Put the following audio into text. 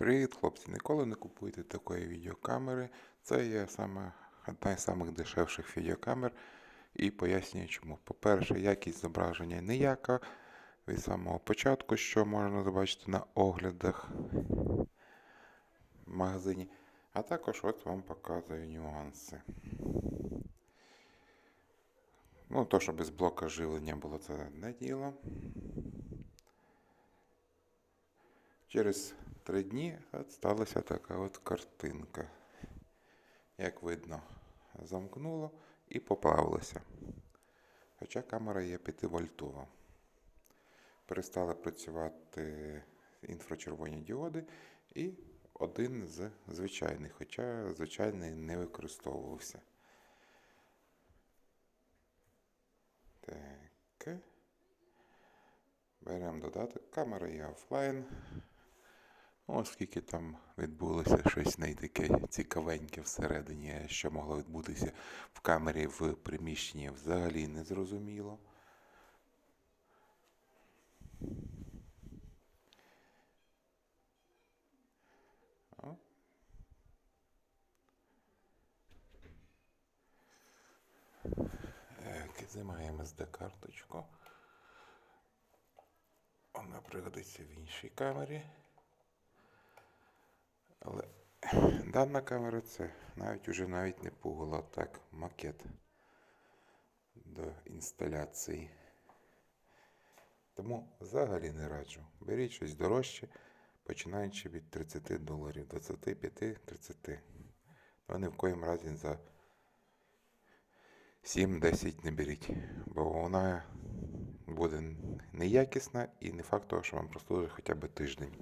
Привіт, хлопці! Ніколи не купуйте такої відеокамери. Це є саме одна з самих дешевших відеокамер. І пояснюю чому. По-перше, якість зображення ніяка від самого початку, що можна побачити на оглядах в магазині. А також от вам показую нюанси. Ну, то, що без блока живлення було, це не діло. Через три дні от сталася така от картинка. Як видно, замкнуло і поплавилося. Хоча камера є 5 вольтова. Перестали працювати інфрачервоні діоди і один з звичайних, хоча звичайний не використовувався. Так. Беремо додаток. Камера є офлайн. Оскільки там відбулося щось не таке цікавеньке всередині, що могло відбутися в камері в приміщенні, взагалі не зрозуміло. О. Так, Знімаємо SD-карточку. Вона пригодиться в іншій камері. Але дана камера це навіть уже навіть не пугало, так макет до інсталяції. Тому взагалі не раджу. Беріть щось дорожче, починаючи від 30 доларів, 25-30. Ну ні в коїм разі за 7-10 не беріть, бо вона буде неякісна і не факт того, що вам прослужить хоча б тиждень.